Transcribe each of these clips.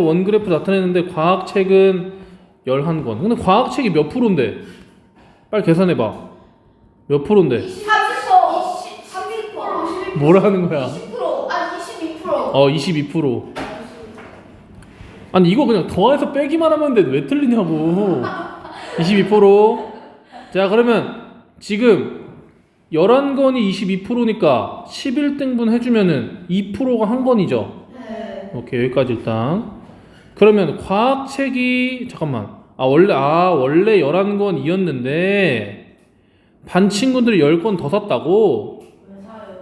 원그래프 나타내는데 과학책은 11권. 근데 과학책이 몇 프로인데? 빨리 계산해 봐. 몇 프로인데? 30%, 30%, 뭐라는 거야? 20%, 아 22%. 어, 22%. 아니 이거 그냥 더해서 빼기만 하면 되는데 왜 틀리냐고. 22%. 자, 그러면 지금 11건이 22%니까 11등분 해주면은 2%가 한 건이죠. 네. 오케이 여기까지 일단 그러면 과학책이 잠깐만 아 원래 아 원래 11권이었는데 반 친구들이 10권 더 샀다고 왜 사요?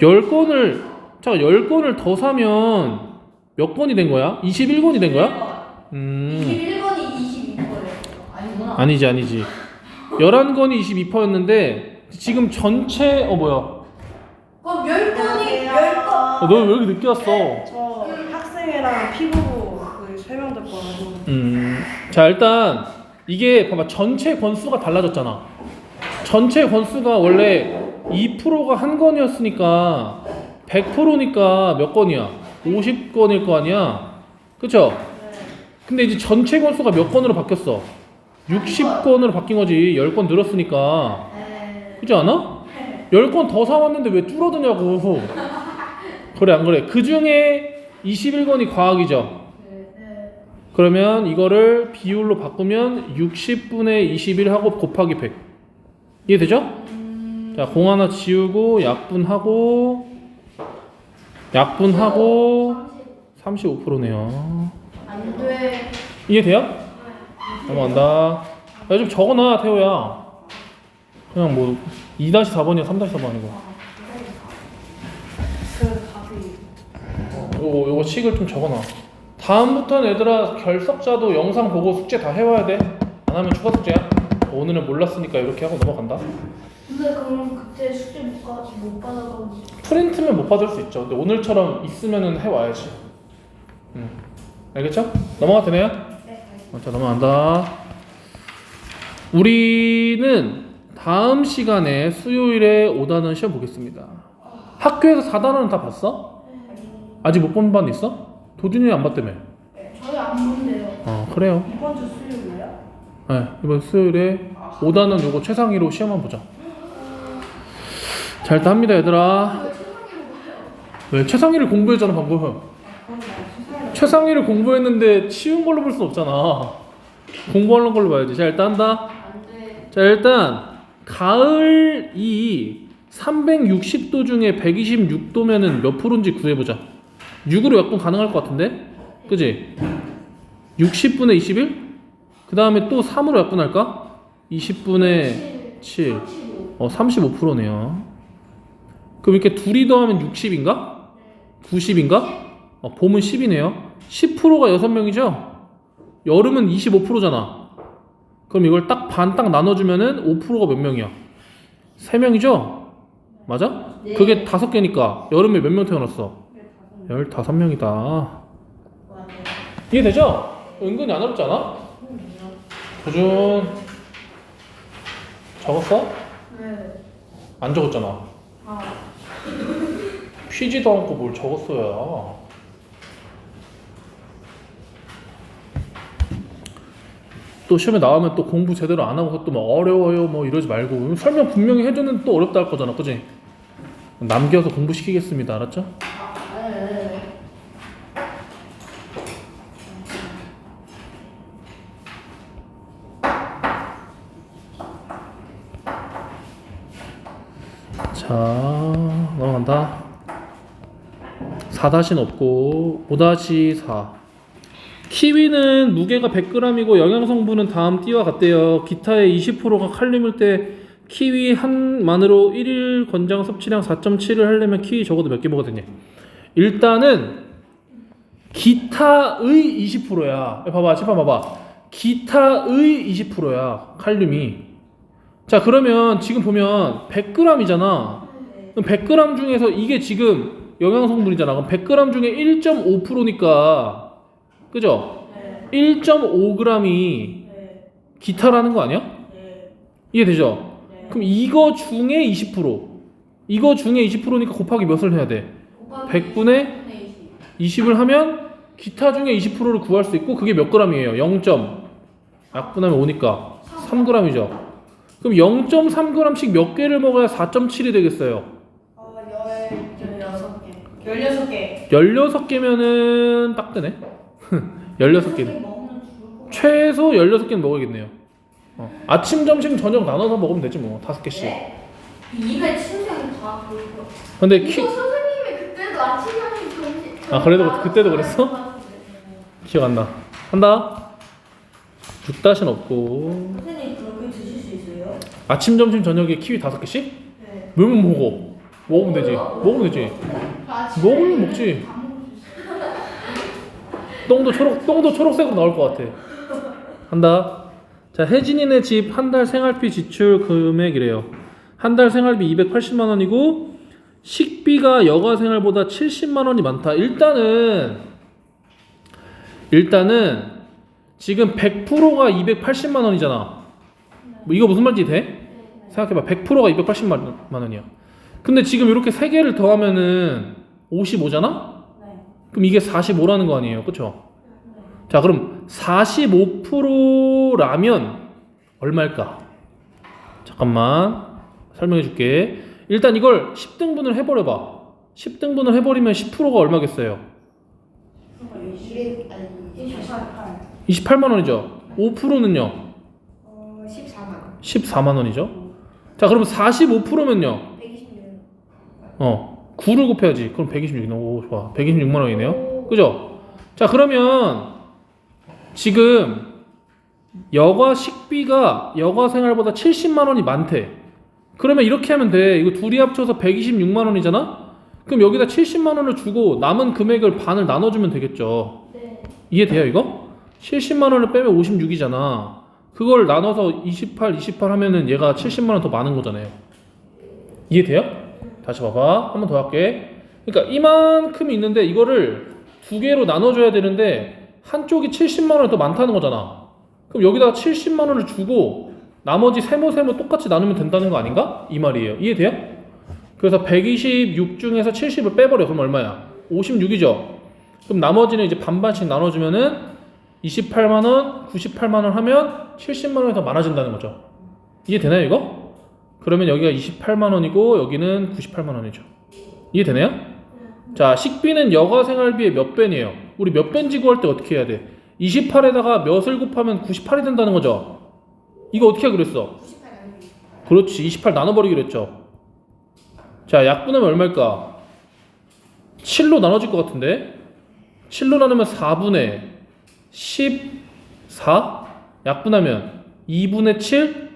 10권을 잠깐 10권을 더 사면 몇 권이 된 거야? 21권이 된 거야? 음 21권이 22%예요. 아니구나. 아니지 아니지 11권이 22%였는데 지금 전체 어 뭐야 그럼 10권이 안녕하세요. 10권. 어, 너왜 이렇게 늦게 왔어? 저 학생회랑 피부부 음, 자 일단 이게 봐봐 전체 건수가 달라졌잖아. 전체 건수가 원래 2%가 한 건이었으니까 100%니까 몇 건이야? 50건일 거 아니야? 그쵸? 근데 이제 전체 건수가 몇 건으로 바뀌었어? 60건으로 바뀐 거지. 10건 늘었으니까. 네. 그렇지 않아? 10건 더 사왔는데 왜 줄어드냐고. 그래 안 그래? 그 중에 21건이 과학이죠. 네. 그러면 이거를 비율로 바꾸면 60분의 21 하고 곱하기 100 이해되죠? 자, 공 하나 지우고 약분하고 약분하고 35%네요. 안 돼. 이해돼요? 넘어간다. 야, 좀 적어놔, 태호야. 그냥 뭐 2-4번이야, 3-4번이고. 그 답이 요거, 요거 식을 좀 적어놔. 다음부터는 얘들아 결석자도 영상 보고 숙제 다 해와야 돼. 안 하면 추가 숙제야. 오늘은 몰랐으니까 이렇게 하고 넘어간다. 근데 그럼 그때 숙제 못, 가, 못 받아가고 프린트면 못 받을 수 있죠. 근데 오늘처럼 있으면은 해와야지. 음. 알겠죠? 넘어가 되네요? 네. 어, 자 넘어간다. 우리는 다음 시간에 수요일에 5단원 시험 보겠습니다. 학교에서 4단원은 다 봤어? 아직 못 본 반 있어? 도준이 안 봤다며? 저희 안 본대요. 어 그래요. 이번 주 수요일이에요? 네, 이번 수요일에 5단원 요거 최상위로 시험 한번 보자. 자 일단 합니다 얘들아. 왜 최상위로 봐요? 왜 최상위를 공부했잖아 방금. 그건 나 수사를 최상위를 공부했는데 치운 걸로 볼수 없잖아. 공부하는 걸로 봐야지. 자 일단 한다. 안 돼. 자 일단 가을이 360도 중에 126도면은 몇 프로인지 구해보자. 6으로 약분 가능할 것 같은데? 그지? 60분의 21? 그 다음에 또 3으로 약분할까? 20분의 7. 35. 어, 35%네요. 그럼 이렇게 둘이 더하면 60인가? 90인가? 어, 봄은 10이네요. 10%가 6명이죠? 여름은 25%잖아. 그럼 이걸 딱 반 딱 나눠주면은 5%가 몇 명이야? 3명이죠? 맞아? 네. 그게 5개니까 여름에 몇 명 태어났어? 15명이다. 맞아요. 이해되죠? 은근히 안 어렵지 않아? 도준 적었어? 네. 안 적었잖아. 아. 퀴지도 않고 뭘 적었어야. 또 시험에 나오면 또 공부 제대로 안 하고 또막 어려워요 뭐 이러지 말고 설명 분명히 해주는 또 어렵다 할 거잖아, 그지? 남겨서 공부 시키겠습니다, 알았죠? 아, 네. 자 넘어간다. 4다시는 없고 5-4 키위는 무게가 100g이고 영양 성분은 다음 띠와 같대요. 기타의 20%가 칼륨일 때 키위 한만으로 1일 권장 섭취량 4.7을 하려면 키위 적어도 몇 개 먹어야 되냐? 일단은 기타의 20%야. 봐봐, 지금 봐봐. 기타의 20%야. 칼륨이. 자, 그러면 지금 보면 100g이잖아. 그럼 100g 중에서 이게 지금 영양 성분이잖아. 그럼 100g 중에 1.5%니까 그죠? 네. 1.5g이 네. 기타라는 거 아니야? 네. 이해되죠? 네. 그럼 이거 중에 20% 이거 중에 20%니까 곱하기 몇을 해야 돼? 곱하기 100분의 20분의 20. 20을 하면 기타 중에 20%를 구할 수 있고 그게 몇 g이에요? 0. 약분하면 5니까 3g이죠. 그럼 0.3g씩 몇 개를 먹어야 4.7이 되겠어요? 어, 열여섯 개. 열여섯 개. 16개면은 딱 되네. 16개. 먹으면 죽을 거. 최소 16개는 먹어야겠네요. 어. 아침, 점심, 저녁 나눠서 먹으면 되지 뭐. 다섯 개씩. 입에 침샘이 다 보일 거. 근데 키 이거 선생님이 그때도 아침 점심 점심. 아, 그래도 그때도 그랬어? 기억 안 나. 한다. 6다신 없고. 선생님 그렇게 드실 수 있어요? 아침, 점심, 저녁에 키위 다섯 개씩? 네. 물면 먹어. 먹으면 되지. 먹으면 되지. 먹으면 먹지. 똥도 초록 똥도 초록색으로 나올 것 같아. 한다. 자 혜진이네 집 한 달 생활비 지출 금액이래요. 한 달 생활비 280만 원이고 식비가 여가 생활보다 70만 원이 많다. 일단은 일단은 지금 100%가 280만 원이잖아. 뭐 이거 무슨 말인지 돼? 생각해봐. 100%가 280만 원이야. 근데 지금 이렇게 세 개를 더하면은 55잖아? 네. 그럼 이게 45라는 거 아니에요. 그쵸? 자, 그럼 45%라면 얼마일까? 잠깐만. 설명해 줄게. 일단 이걸 10등분을 해버려봐. 10등분을 해버리면 10%가 얼마겠어요? 200 아니 28. 28만 원이죠. 5%는요? 어 14만. 14만 원이죠. 자, 그럼 45%면요? 126. 어, 9를 곱해야지. 그럼 126. 오, 좋아. 126만 원이네요. 그죠? 자, 그러면 지금 여가 식비가 여가 생활보다 70만 원이 많대. 그러면 이렇게 하면 돼. 이거 둘이 합쳐서 126만 원이잖아? 그럼 여기다 70만 원을 주고 남은 금액을 반을 나눠주면 되겠죠. 네. 이해돼요, 이거? 70만 원을 빼면 56이잖아. 그걸 나눠서 28, 28 하면은 얘가 70만 원 더 많은 거잖아요. 이해돼요? 다시 봐봐. 한 번 더 할게. 그러니까 이만큼이 있는데 이거를 두 개로 나눠줘야 되는데 한쪽이 70만 원이 더 많다는 거잖아. 그럼 여기다가 70만 원을 주고 나머지 세모 세모 똑같이 나누면 된다는 거 아닌가? 이 말이에요. 이해돼요? 그래서 126 중에서 70을 빼버려. 그럼 얼마야? 56이죠. 그럼 나머지는 이제 반반씩 나눠주면은 28만 원, 98만 원 하면 70만 원이 더 많아진다는 거죠. 이해되나요, 이거? 그러면 여기가 28만 원이고 여기는 98만 원이죠. 이해되나요? 자, 식비는 여가 생활비의 몇 배네요? 우리 몇 배인지 구할 때 어떻게 해야 돼? 28에다가 몇을 곱하면 98이 된다는 거죠. 이거 어떻게 하기로 했어? 98 아니. 그렇지, 28 나눠버리기로 했죠. 자, 약분하면 얼마일까? 7로 나눠질 것 같은데? 7로 나누면 4분의 14? 약분하면 2분의 7?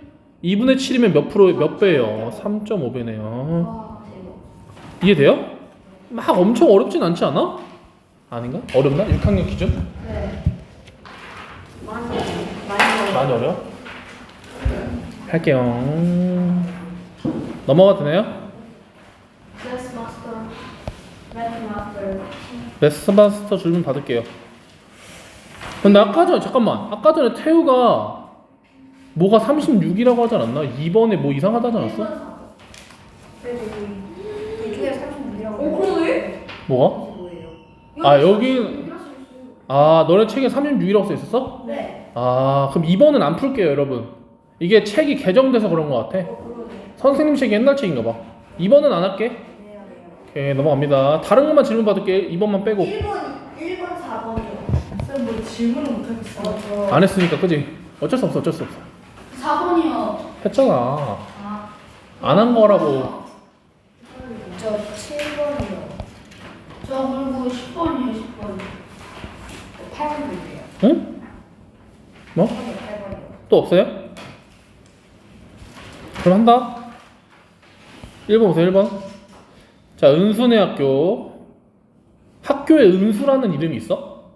2분의 7이면 몇 프로, 몇 배예요? 3.5배네요. 와 대박. 이해돼요? 막 엄청 어렵진 않지 않아? 아닌가? 어렵나? 6학년 기준? 네. 많이 많이 많이 어려워? 할게요. 넘어가도 되나요? Yes, master. 많이 마스터. 베스트마스터 질문 받을게요. 근데 아까 전에 잠깐만 아까 전에 태우가 뭐가 36이라고 하지 않았나? 2번에 뭐 이상하다 하지 않았어? 그래도 이쪽에 36이라고. 오 그러네? 뭐가? 뭐예요? 아 여기 아 너네 책에 36이라고 써 있었어? 네. 아 그럼 2번은 안 풀게요 여러분 이게 책이 개정돼서 그런 것 같아 어 그러네. 선생님 책이 옛날 책인가 봐 2번은 안 할게 네 해요. 오케이 넘어갑니다 다른 것만 질문 받을게 2번만 빼고 1번 1번 4번이요. 쌤뭐 질문을 못 하겠어. 어 저. 안 했으니까 그지? 어쩔 수 없어 어쩔 수 없어 4번이요. 했잖아 아. 안 한 거라고 저 7번이요. 저 그리고 10번이요 10번. 8번도 있대요. 응? 뭐? 8번이요. 또 없어요? 그럼 한다. 1번 보세요, 1번. 자, 은수네 학교. 학교에 은수라는 이름이 있어?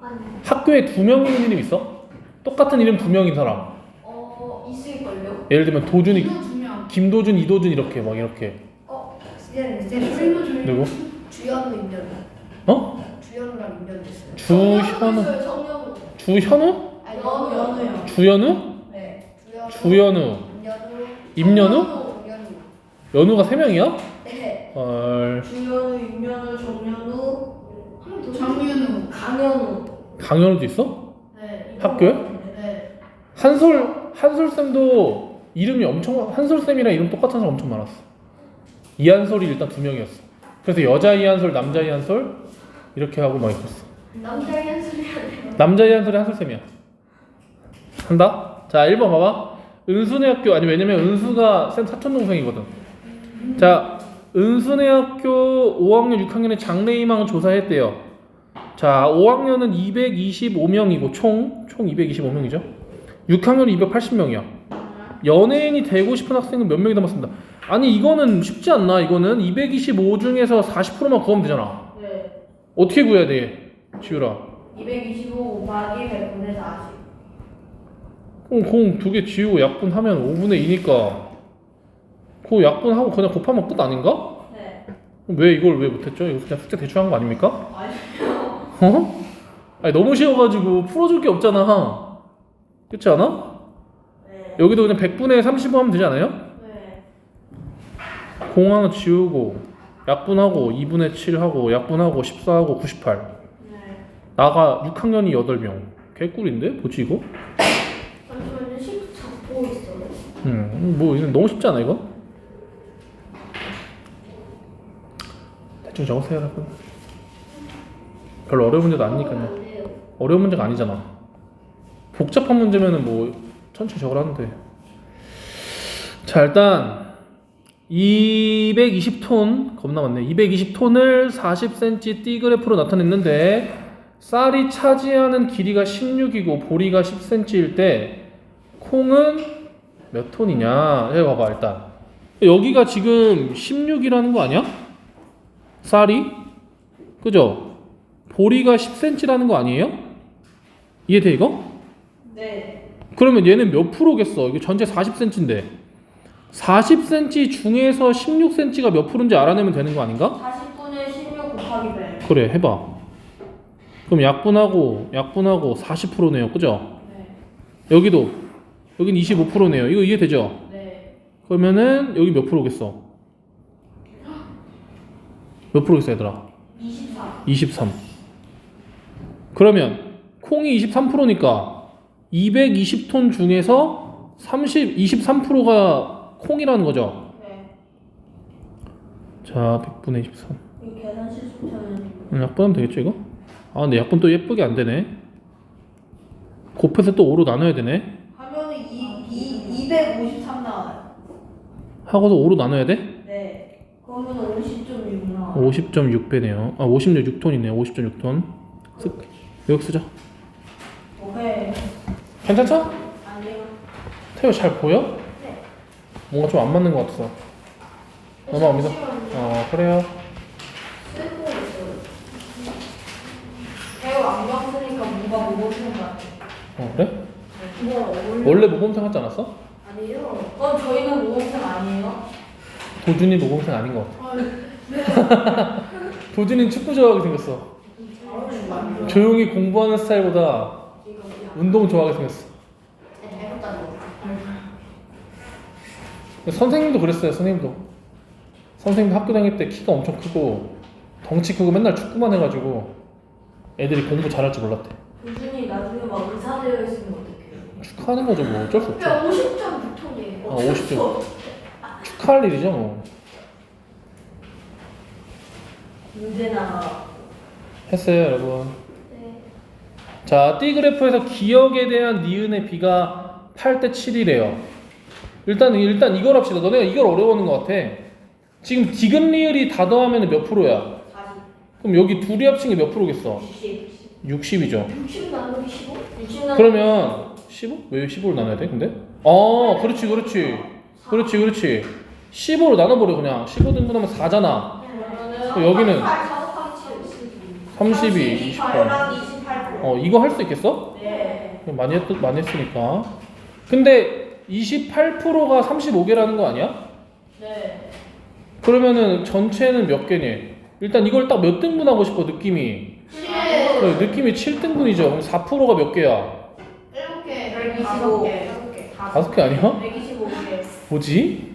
아니. 학교에 두명 있는 이름 있어? 똑같은 이름 두 명인 사람. 어 있을걸요? 예를 들면 도준이, 이거. 김도준, 이도준 이렇게 막 이렇게. 어 쌤, 쌤, 주인도 주인. 누구? 주연우 임nhân. 어? 주연우랑 임nhân 됐어요. 주현우. 정연우. 주현우? 아니 연우 연우요. 주연우? 네. 주연우. 주연우. 임연우. 임연우? 정연우. 연우가 세 명이야? 네. 헐. 임연우, 정연우. 한명더 정윤우. 가 강연도 있어? 네. 학교에? 네. 한솔 한솔 쌤도 이름이 엄청 한솔 쌤이랑 이름 똑같은 사람 엄청 많았어. 이한솔이 일단 두 명이었어. 그래서 여자 이한솔, 남자 이한솔 이렇게 하고 막 있었어. 한 소리 하네요. 남자 이한솔이 한솔 쌤이야. 한다. 자 1번 봐봐. 은순회 학교 아니 왜냐면 은수가 쌤 사촌 동생이거든. 자 은순회 학교 5학년 6학년의 장래희망 조사했대요. 자 5학년은 225명이고 총 총 225명이죠. 6학년은 280명이야. 연예인이 되고 싶은 학생은 몇 명이 남았습니다. 아니 이거는 쉽지 않나? 이거는 225 중에서 40%만 구하면 되잖아. 네. 어떻게 구해야 돼? 지우라. 225 곱하기 100분의 40. 그럼 공두 개 지우고 약분하면 5분의 2니까 그 약분하고 그냥 곱하면 끝 아닌가? 네. 왜 이걸 왜 못했죠? 이거 그냥 숙제 대충 한 거 아닙니까? 아니요. 어? 아니 너무 쉬워가지고 풀어줄 게 없잖아. 그렇지 않아? 네. 여기도 그냥 100분의 35 하면 되지 않아요? 네. 공 하나 지우고 약분하고 2분의 7하고 약분하고 14하고 98 네. 나가 6학년이 8명 개꿀인데? 뭐지 이거? 잠시만요. 시프 잡고 있어요. 음, 뭐 이거 너무 쉽지 않아 이거? 대충 적으세요 여러분 별로 어려운 문제도 아니니까요 안 돼요. 어려운 문제가 아니잖아 복잡한 문제면은 뭐 천천히 적으라는데 자 일단 220톤 겁나 많네 220톤을 40cm 띠 그래프로 나타냈는데 쌀이 차지하는 길이가 16이고 보리가 10cm일 때 콩은 몇 톤이냐 해 봐봐 일단 여기가 지금 16이라는 거 아니야? 쌀이 그죠? 보리가 10cm라는 거 아니에요? 이해돼 이거? 네. 그러면 얘는 몇 프로겠어? 이게 전체 40cm인데 40cm 중에서 16cm가 몇 프로인지 알아내면 되는 거 아닌가? 40분의 16 곱하기 100. 그래 해봐 그럼 약분하고 약분하고 40%네요 그죠? 네. 여기도 여긴 25%네요 이거 이해되죠? 네. 그러면은 여기 몇 프로겠어? 몇 프로겠어 얘들아? 24. 23 그러면 콩이 23%니까 220톤 중에서 30, 23%가 콩이라는 거죠 네. 자 100분의 23 이 계산 실수는 음, 약분하면 되겠죠 이거? 아 근데 약분 또 예쁘게 안 되네 곱해서 또 5로 나눠야 되네 하면은 이, 이 253 나와요. 하고도 5로 나눠야 돼? 네. 그러면 50.6 나와. 50.6배네요 아 56톤이네요 50.6톤 쓱 여기 쓰자 오케이. 괜찮죠? 아니요. 태우 잘 보여? 네. 뭔가 좀 안 맞는 것 같아서 넘어갑니다 잠시만요. 어 그래요 쓰고 있어요. 배우 안경 쓰니까 뭔가 모범생 같아. 어 그래? 그거 어울려. 원래 모범생 하지 않았어? 아니에요. 어, 저희는 모범생 아니에요? 도준이 모범생 아닌 것 같아 아, 네. 도준이는 축구 좋아하게 생겼어 아, 조용히 공부하는 스타일보다 운동 좋아하게 생겼어 선생님도 그랬어요 선생님도 선생님도 학교 다닐 때 키가 엄청 크고 덩치 크고 맨날 축구만 해가지고 애들이 공부 잘할 줄 몰랐대 교준이 나중에 막 의사 되어 있으면 어떡해요? 축하하는 거죠 뭐 어쩔 수 없죠 야, 50.6톤이에요. 아, 50점. 축하할 일이죠 뭐 문제 나가. 했어요 여러분 네. 자 D그래프에서 기억에 대한 니은의 비가 8대 7이래요 일단 일단 이걸 합시다 너네가 이걸 어려워하는 것 같아 지금 디귿 리을이 다 더하면 몇 프로야? 40. 그럼 여기 둘이 합친 게 몇 프로겠어? 60. 60이죠 60 나누기 15? 60 나누기 그러면 15? 왜 15로 나눠야 돼 근데? 어 그렇지 그렇지 그렇지 그렇지 15로 나눠버려 그냥 15 등분하면 4잖아 또 여기는 32, 28 28랑 28%. 어 이거 할 수 있겠어? 네. 많이, 했, 많이 했으니까 근데 28%가 35개라는 거 아니야? 네. 그러면은 전체는 몇 개니? 일단 이걸 딱 몇 등분 하고 싶어 느낌이 7. 그래, 느낌이 7등분이죠 그럼 4%가 몇 개야? 7개. 125개. 5개 아니야? 125개. 뭐지?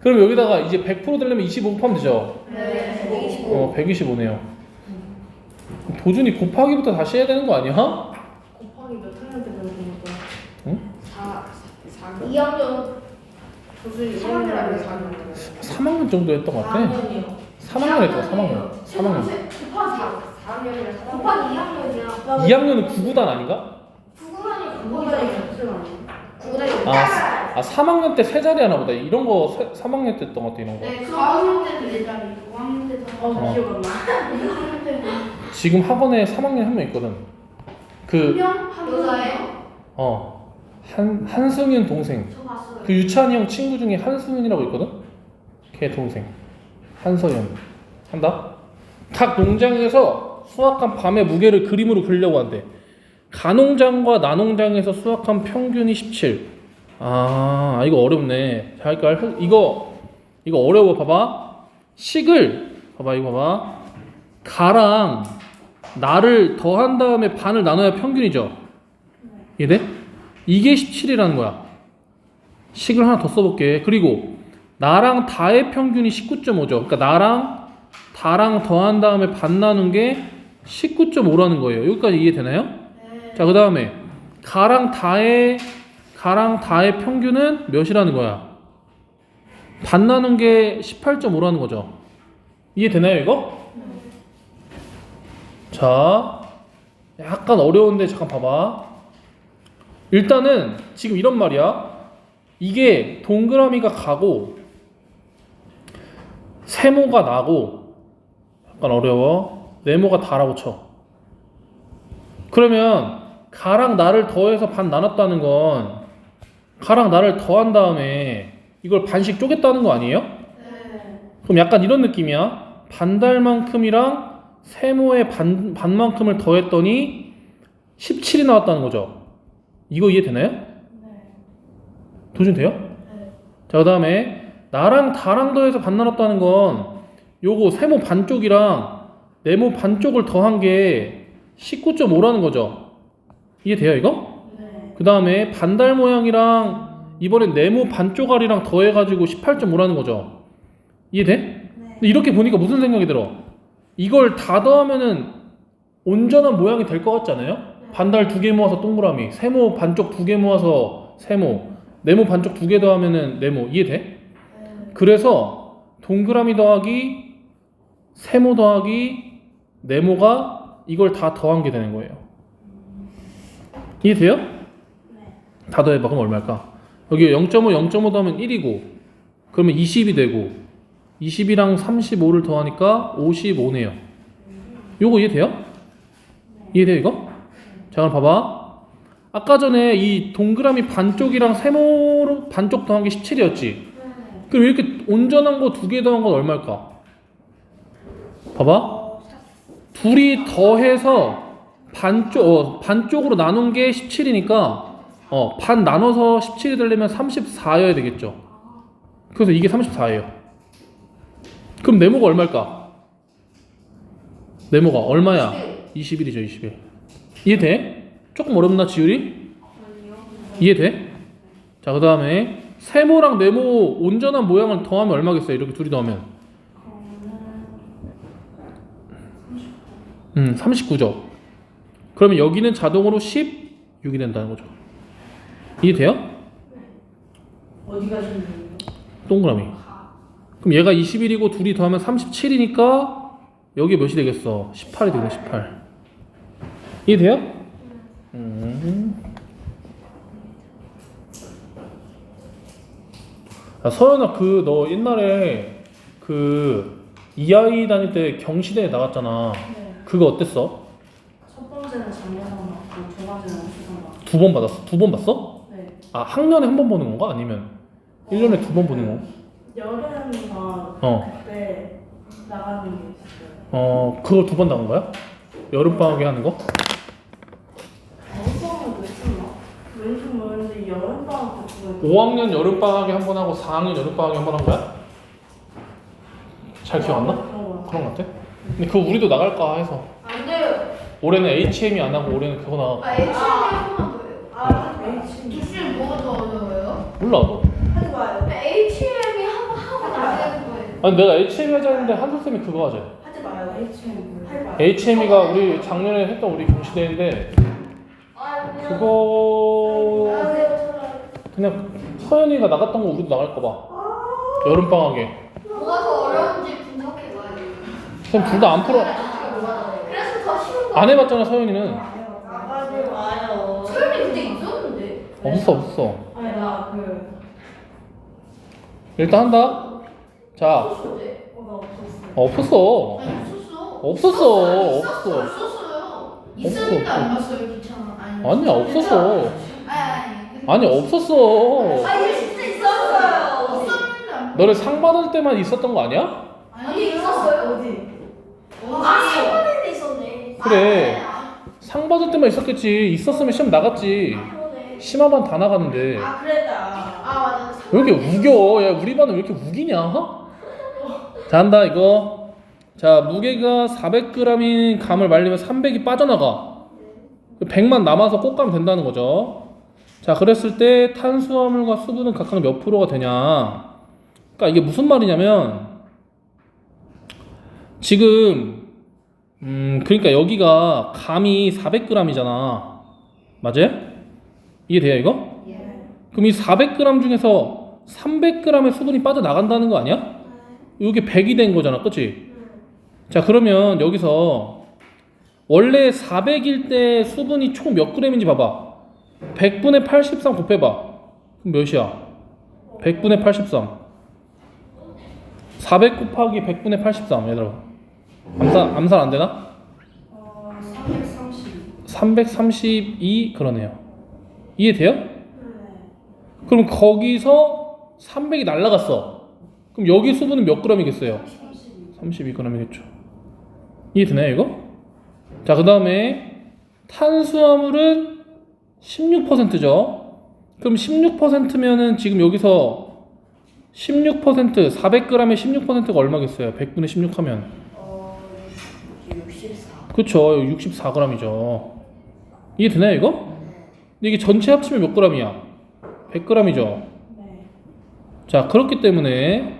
그럼 여기다가 이제 100% 되려면 25 곱하면 되죠? 네. 125. 어 125네요 도준이 곱하기부터 다시 해야 되는 거 아니야? 곱하기 몇 학년 때 배웠던 거죠? 응? 4, 4, 2학년 교수님 3학년 2학년 아니에요? 4학년 3학년 정도 했던 것 같아. 4학년이요 3학년 했던 3학년. 3학년. 곱하기 4학년이랑 곱하기 2학년이야 2학년은 9구단 아닌가? 9구간이 구구단이 9구간이야 같은 아니에요? 9구간이 아, 아 3학년 때 세 자리 하나 보다. 이런 거 3학년 때 했던 것 같아, 이런 거. 네 4학년 때는 4자리 5학년 때도 어, 어. 기억 안 나. 6학년 때는 지금 학원에 3학년 한 명 있거든. 그, 한명 여자예요? 어, 한, 한승윤 동생. 저 봤어요 그 유찬이 형 친구 중에 한승윤이라고 있거든? 걔 동생. 한서연. 한다? 각 농장에서 수확한 밤의 무게를 그림으로 그리려고 한대. 가농장과 나농장에서 수확한 평균이 17. 아, 이거 어렵네. 자, 그러니까 이거 이거 어려워. 봐봐. 식을 봐봐. 이거 봐봐. 가랑 나를 더한 다음에 반을 나눠야 평균이죠. 이해돼? 이게 17이라는 거야. 식을 하나 더 써볼게. 그리고 나랑 다의 평균이 19.5죠. 그러니까 나랑 다랑 더한 다음에 반 나눈 게 19.5라는 거예요. 여기까지 이해되나요? 네 자, 그 다음에 가랑 다의 가랑 다의 평균은 몇이라는 거야? 반 나눈 게 18.5라는 거죠. 이해되나요, 이거? 자, 약간 어려운데 잠깐 봐봐. 일단은 지금 이런 말이야. 이게 동그라미가 가고 세모가 나고 약간 어려워. 네모가 다라고 쳐. 그러면 가랑 나를 더해서 반 나눴다는 건 가랑 나를 더한 다음에 이걸 반씩 쪼갰다는 거 아니에요? 네. 그럼 약간 이런 느낌이야. 반달만큼이랑 세모의 반, 반만큼을 더했더니 17이 나왔다는 거죠. 이거 이해되나요? 네. 도준 돼요? 네. 자, 그 다음에 나랑 다랑 더해서 반 나눴다는 건 요거 세모 반쪽이랑 네모 반쪽을 더한 게 19.5라는 거죠. 이해돼요, 이거? 네. 그 다음에 반달 모양이랑 이번엔 네모 반쪽알이랑 더해가지고 18.5라는 거죠. 이해돼? 네. 근데 이렇게 보니까 무슨 생각이 들어? 이걸 다 더하면은 온전한 모양이 될 것 같지 않아요? 반달 두 개 모아서 동그라미, 세모 반쪽 두 개 모아서 세모, 네모 반쪽 두 개 더하면은 네모 이해돼? 네. 그래서 동그라미 더하기 세모 더하기 네모가 이걸 다 더한 게 되는 거예요. 이해돼요? 다 더해봐. 그럼 얼마일까? 여기 0.5, 0.5 더하면 1이고 그러면 20이 되고 20이랑 35를 더하니까 55네요. 요거 이해돼요? 이해돼요 이거? 자 그럼 봐봐. 아까 전에 이 동그라미 반쪽이랑 세모로 반쪽 더한 게 17이었지. 네. 그럼 이렇게 온전한 거 두 개 더한 건 얼마일까? 봐봐. 둘이 더해서 반쪽 어, 반쪽으로 나눈 게 17이니까 어, 반 나눠서 17이 되려면 34여야 되겠죠. 그래서 이게 34예요. 그럼 네모가 얼마일까? 네모가 얼마야? 21이죠, 21. 이해돼? 조금 어렵나 지율이? 이해돼? 자, 그 다음에 세모랑 네모 온전한 모양을 더하면 얼마겠어요? 이렇게 둘이 더하면. 음, 39죠. 그러면 여기는 자동으로 16이 된다는 거죠. 이해돼요? 어디가 좀 동그라미. 그럼 얘가 21이고 둘이 더하면 37이니까 여기 몇이 되겠어? 18이 되네, 18. 이해돼요? 음. 아, 서연아, 그, 너 옛날에 그, 이 아이 다닐 때 경시대에 나갔잖아. 네. 그거 어땠어? 첫 번째는 장려상 받고 두 번째는 수상 받고 두 번 받았어? 두 번 봤어? 네. 아, 학년에 한 번 보는 건가? 아니면 1년에 두 번 보는 거? 여름이가 어. 그때 나가는 게 있어요 어, 그걸 두번 나온 거야? 여름방학에 하는 거? 여름방학도 있었나? 왠지 모르는데 여름방학 때 그거 5학년 여름방학에 한 번 하고 4학년 여름방학에 한 번 한 거야? 잘 기억 안 나? 그런 거 그런 거 같아? 근데 그거 우리도 나갈까 해서 안 돼요 올해는 HM이 안 하고 올해는 그거 나 아 HM이 한번 더요 아 H 기술 뭐가 더 어려워요? 몰라 너 아니 내가 HM 하자 했는데 한솔쌤이 그거 하자 하지 마요. HM. HM이가 우리 작년에 했던 우리 경시대회인데 그거 그냥 서연이가 나갔던 거 우리도 나갈까 봐 여름 방학에 뭐가 더 어려운지 분석해봐요. 쌤둘 다 안 풀어 그래서 더 쉬운 거. 안 해봤잖아 서연이는 나가지 마요. 소연이 그때 있었는데. 없어 없어 아니 나그 일단 한다 자 없었는데. 뭐가 없었어. 없었어 아니. 없었어. 없어 있었어요. 있었는데 안 봤어요 귀찮아. 아니. 아니야 없었어 아니 아니. 아니 없었어 아니 진짜 있었어요. 있었는데 안. 너네 상 받을 때만 있었던 거 아니야? 아니 있었어요. 어디? 아 상관할 때 있었네. 그래. 아, 상 받을 때만 있었겠지 있었으면 시험 나갔지 아, 그러네. 심화반 다 나갔는데 아 그랬다. 아 맞아. 왜 이렇게 우겨? 야 우리 반은 왜 이렇게 우기냐? 자 한다 이거 자 무게가 400g인 감을 말리면 300이 빠져나가 100만 남아서 꽃감 된다는 거죠 자 그랬을 때 탄수화물과 수분은 각각 몇 프로가 되냐 그러니까 이게 무슨 말이냐면 지금 음 그러니까 여기가 감이 400g이잖아 맞아요? 이해돼요 이거? 예. 그럼 이 400g 중에서 300g의 수분이 빠져나간다는 거 아니야? 이게 100이 된 거잖아, 그치? 자, 그러면 여기서 원래 400일 때 수분이 총몇 g인지 봐봐. 100분의 83 곱해봐. 그럼 몇이야? 100분의 83. 400 곱하기 100분의 83, 얘들아. 암산, 암산 안 되나? 어 330. 332 그러네요. 이해돼요? 네. 그럼 거기서 300이 날라갔어. 그럼 여기 수분은 몇? 32. 32g이겠죠. 이해되나요, 이거? 자, 그 다음에 탄수화물은 16%죠. 그럼 16%면은 지금 여기서 16% 400g에 16%가 얼마겠어요? 100분의 16 하면. 어 64. 그쵸, 64g이죠. 이해되나요, 이거? 근데 이게 전체 합치면 몇 g이야? 100g이죠. 네. 자, 그렇기 때문에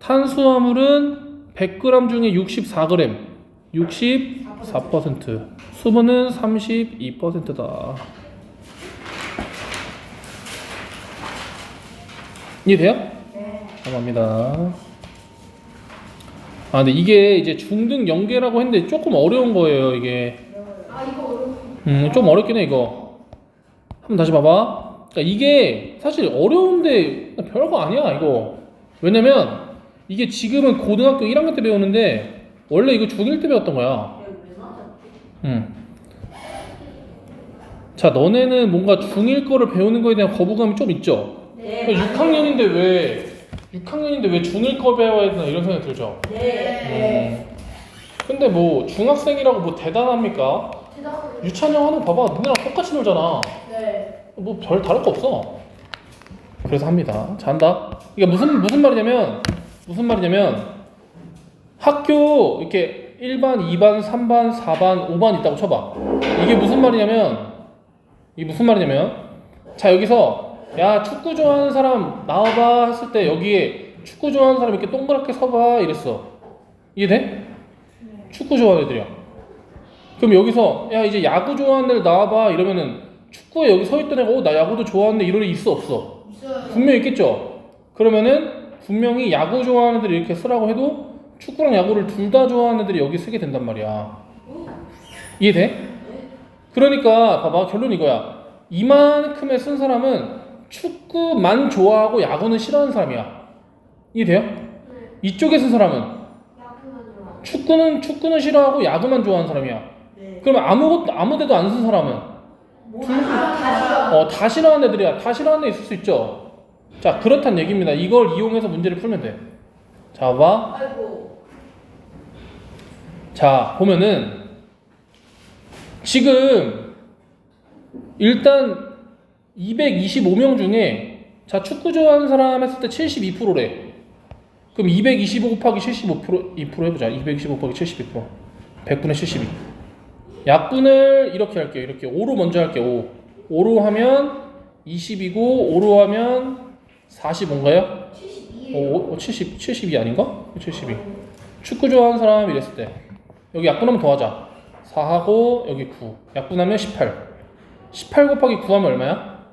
탄수화물은 100g 중에 64g, 64%, 수분은 32%다. 이해돼요? 네. 감사합니다. 아, 근데 이게 이제 중등 연계라고 했는데 조금 어려운 거예요, 이게. 아 이거 어려워. 음, 좀 어렵긴 해, 이거. 한번 다시 봐봐. 그러니까 이게 사실 어려운데 별거 아니야, 이거. 왜냐면 이게 지금은 고등학교 1학년 때 배우는데 원래 이거 중1 때 배웠던 거야. 음. 자, 너네는 뭔가 중1 거를 배우는 거에 대한 거부감이 좀 있죠? 네. 6학년인데 왜, 6학년인데 왜 중1 거 배워야 되나 이런 생각이 들죠? 네. 음. 근데 뭐 중학생이라고 뭐 대단합니까? 유찬이 형 하는 거 봐봐. 너네랑 똑같이 놀잖아. 네. 뭐 별 다를 거 없어. 그래서 합니다. 자, 한다. 이게 무슨 무슨 말이냐면 무슨 말이냐면 학교 이렇게 1반, 2반, 3반, 4반, 5반 있다고 쳐봐. 이게 무슨 말이냐면 이게 무슨 말이냐면 자 여기서 야 축구 좋아하는 사람 나와봐 했을 때 여기에 축구 좋아하는 사람 이렇게 동그랗게 서봐 이랬어. 이해돼? 축구 좋아하는 애들이야. 그럼 여기서 야 이제 야구 좋아하는 애들 나와봐 이러면은 축구에 여기 서 있던 애가 어나 야구도 좋아하는데 이런 애 있어 없어? 있어요. 분명히 있겠죠. 그러면은 분명히 야구 좋아하는 애들이 이렇게 쓰라고 해도 축구랑 야구를 둘 다 좋아하는 애들이 여기 쓰게 된단 말이야. 이해돼? 그러니까 봐봐 결론 이거야. 이만큼에 쓴 사람은 축구만 좋아하고 야구는 싫어하는 사람이야. 이해돼요? 이쪽에 쓴 사람은. 축구는 축구는 싫어하고 야구만 좋아하는 사람이야. 네. 그러면 아무것도 아무 데도 안 쓴 사람은 아, 다시요. 어, 다 싫어하는 애들이야. 다 싫어하는 애 있을 수 있죠. 자, 그렇단 얘기입니다. 이걸 이용해서 문제를 풀면 돼. 자, 봐. 아이고. 자, 보면은 지금 일단 225명 중에 자, 축구 좋아하는 사람 했을 때 72%래. 그럼 225 곱하기 75% 2% 해보자. 225 곱하기 72%. 100분의 72. 약분을 이렇게 할게요. 이렇게 5로 먼저 할게요. 5. 5로 하면 20이고 5로 하면 45인가요? 72. 어, 어, 70, 72 아닌가? 72. 축구 좋아하는 사람 이랬을 때 여기 약분하면 더하자 4하고 여기 9 약분하면 18 18 곱하기 9 하면 얼마야?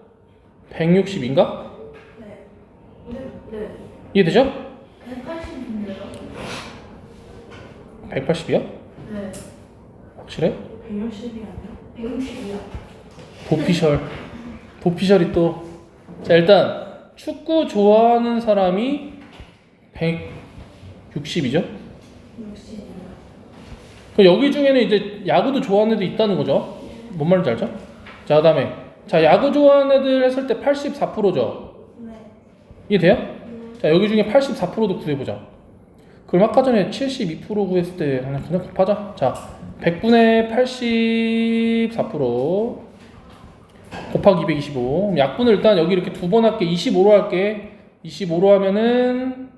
160인가? 네. 네. 이해되죠? 180인데요? 180이야? 네. 확실해? 160이 아니야? 160이요. 도피셜 도피셜이 또 자 일단 축구 좋아하는 사람이 160이죠? 60이요. 그 여기 중에는 이제 야구도 좋아하는 애도 있다는 거죠. 뭔 말인지 알죠? 자, 그다음에 자 야구 좋아하는 애들 했을 때 84%죠. 네. 이해돼요? 자 여기 중에 84%도 구해보자. 그럼 아까 전에 72% 구했을 때 그냥 그냥 곱하자. 자 100분의 84% 곱하기 225. 그럼 약분을 일단 여기 이렇게 두 번 할게. 25로 할게. 25로 하면은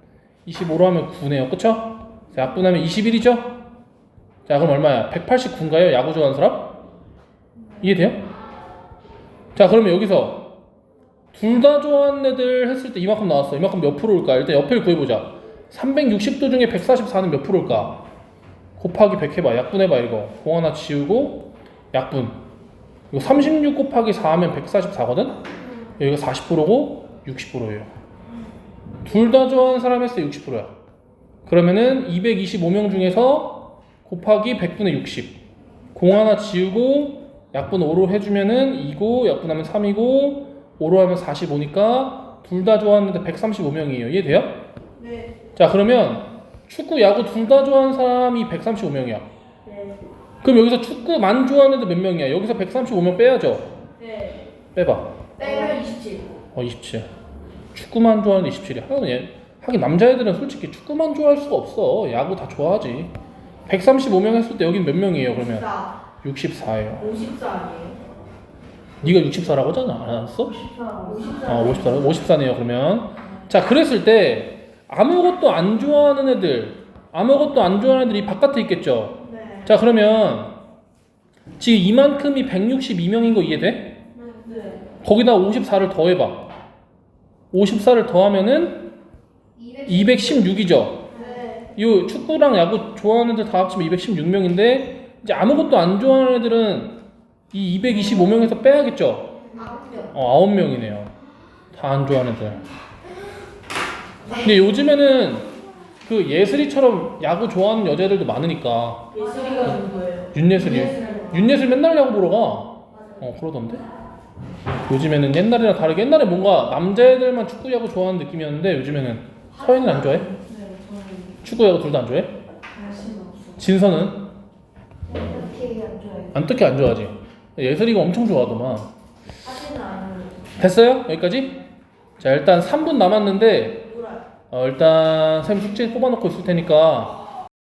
25로 하면 9네요. 그쵸? 자, 약분하면 21이죠? 자, 그럼 얼마야? 189인가요? 야구 좋아하는 사람? 이해돼요? 자, 그러면 여기서 둘 다 좋아하는 애들 했을 때 이만큼 나왔어. 이만큼 몇 프로일까? 일단 옆에를 구해보자. 360도 중에 144는 몇 프로일까? 곱하기 100 해봐. 약분해봐, 이거. 공 하나 지우고, 약분. 이거 36 곱하기 4 하면 144거든? 여기가 40%고 60%예요. 둘 다 좋아하는 사람 했을 때 60%야. 그러면은 225명 중에서 곱하기 100분의 60. 공 하나 지우고 약분 5로 해주면은 2고 약분하면 3이고 5로 하면 45니까 둘 다 좋아하는데 135명이에요. 이해돼요? 네. 자 그러면 축구, 야구 둘 다 좋아하는 사람이 135명이야. 네. 그럼 여기서 축구만 좋아하는 애들 몇 명이야? 여기서 135명 빼야죠. 네. 빼봐. 빼면 27. 어 27. 축구만 좋아하는 27이야. 하긴 얘 하긴 남자애들은 솔직히 축구만 좋아할 수가 없어. 야구 다 좋아하지. 135명 했을 때 여긴 몇 명이에요? 그러면 54. 64예요. 54 아니에요? 네가 64라고 하잖아. 안 했어? 54. 54. 어 54. 54네요. 그러면 자 그랬을 때 아무것도 안 좋아하는 애들, 아무것도 안 좋아하는 애들이 바깥에 있겠죠. 네. 자 그러면 지금 이만큼이 162명인 거 이해돼? 네. 거기다 54를 더해봐. 54를 더하면은 216이죠. 네. 이 축구랑 야구 좋아하는 애들 다 합치면 216명인데 이제 아무것도 안 좋아하는 애들은 이 225명에서 빼야겠죠. 아홉 명. 어 9명이네요. 다 안 좋아하는 애들. 근데 요즘에는 그 예슬이처럼 야구 좋아하는 여자애들도 많으니까 예슬이가 누구예요? 윤예슬이 윤예슬. 윤예슬 맨날 야구 보러 가. 어 그러던데. 요즘에는 옛날이랑 다르게 옛날에 뭔가 남자애들만 축구 야구 좋아하는 느낌이었는데 요즘에는 서현이는 안 좋아해? 네, 저는 축구 야구 둘 다 안 좋아해? 관심 없어. 진서는 어떻게 안 좋아해요? 안 특히 안 좋아하지. 예슬이가 엄청 좋아하더만. 하지는 않아요. 됐어요? 여기까지? 자 일단 3분 남았는데? 어, 일단 쌤 숙제 뽑아놓고 있을 테니까